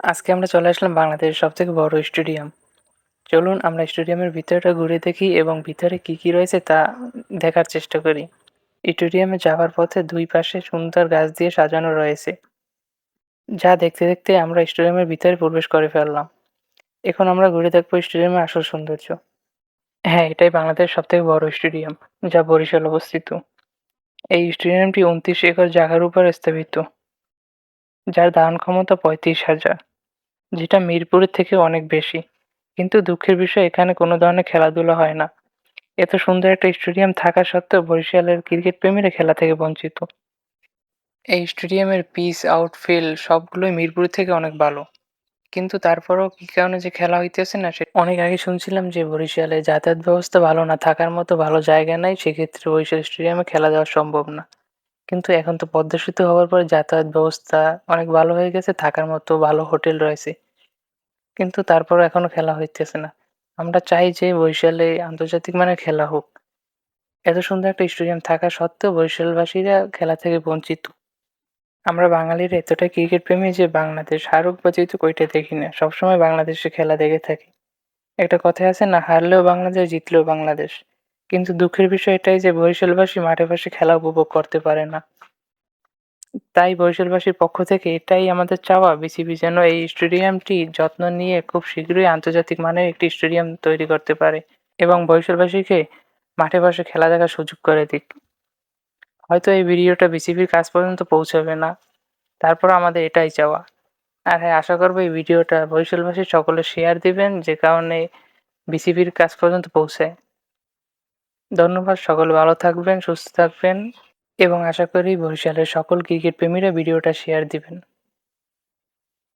আজকে আমরা চলে আসলাম বাংলাদেশের সবথেকে বড় স্টেডিয়াম। চলুন আমরা স্টেডিয়ামের ভিতরটা ঘুরে দেখি এবং ভিতরে কি কি রয়েছে তা দেখার চেষ্টা করি। স্টেডিয়ামে যাওয়ার পথে দুই পাশে সুন্দর গাছ দিয়ে সাজানো রয়েছে। যা দেখতে দেখতে আমরা স্টেডিয়ামের ভিতরে প্রবেশ করে ফেললাম। এখন আমরা ঘুরে দেখব স্টেডিয়ামের আসল সৌন্দর্য। হ্যাঁ এটাই বাংলাদেশের সবথেকে বড় স্টেডিয়াম, যা বরিশাল অবস্থিত। এই স্টেডিয়ামটি উনত্রিশ একর জায়গার উপর স্থাপিত। যার ধারণ ক্ষমতা পঁয়ত্রিশ হাজার, যেটা মিরপুরের থেকে অনেক বেশি। কিন্তু দুঃখের বিষয়, এখানে কোনো ধরনের খেলাধুলা হয় না। এত সুন্দর একটা স্টেডিয়াম থাকা সত্ত্বেও বরিশালের ক্রিকেট প্রেমীরা খেলা থেকে বঞ্চিত। এই স্টেডিয়ামের পিচ, আউটফিল্ড সবগুলোই মিরপুর থেকে অনেক ভালো। কিন্তু তারপরেও কী কারণে যে খেলা হইতেছে না, সে অনেক আগে শুনছিলাম যে বরিশালে যাতায়াত ব্যবস্থা ভালো না, থাকার মতো ভালো জায়গা নাই, সেক্ষেত্রে বরিশাল স্টেডিয়ামে খেলা দেওয়া সম্ভব না। কিন্তু এখন তো পদ্মা সেতু হওয়ার পরে যাতায়াত ব্যবস্থা অনেক ভালো হয়ে গেছে, থাকার মতো ভালো হোটেল রয়েছে। কিন্তু তারপরও এখনও খেলা হইতেছে না। আমরা চাই যে বরিশালে আন্তর্জাতিক মানের খেলা হোক। এত সুন্দর একটা স্টেডিয়াম থাকা সত্ত্বেও বরিশালবাসীরা খেলা থেকে বঞ্চিত। আমরা বাঙালিরা এতটাই ক্রিকেট প্রেমী যে বাংলাদেশ হারুক বা জিতুক ওইটা দেখি না। সবসময় বাংলাদেশে খেলা দেখে থাকি। একটা কথাই আছে, না হারলেও বাংলাদেশ, জিতলেও বাংলাদেশ। কিন্তু দুঃখের বিষয় এটাই যে বরিশালবাসী মাঠে বসে খেলা উপভোগ করতে পারে না। তাই বরিশালবাসীর পক্ষ থেকে এটাই আমাদের চাওয়া। বিসিবি যেন এই স্টেডিয়ামটি যত্ন নিয়ে খুব শীঘ্রই আন্তর্জাতিক মানের একটি স্টেডিয়াম তৈরি করতে পারে এবং বরিশালবাসীকে মাঠে বসে খেলা দেখার সুযোগ করে দিক। হয়তো এই ভিডিওটা বিসিবির কাছ পর্যন্ত পৌঁছাবে না। তারপর আমাদের এটাই চাওয়া। আর হ্যাঁ আশা করব এই ভিডিওটা বরিশালবাসী সকলে শেয়ার দিবেন, যে কারণে বিসিবির কাছ পর্যন্ত পৌঁছায়। ধন্যবাদ সকল, ভালো থাকবেন, সুস্থ থাকবেন এবং আশা করি বরিশালের সকল ক্রিকেট প্রেমীরা ভিডিওটা শেয়ার দিবেন।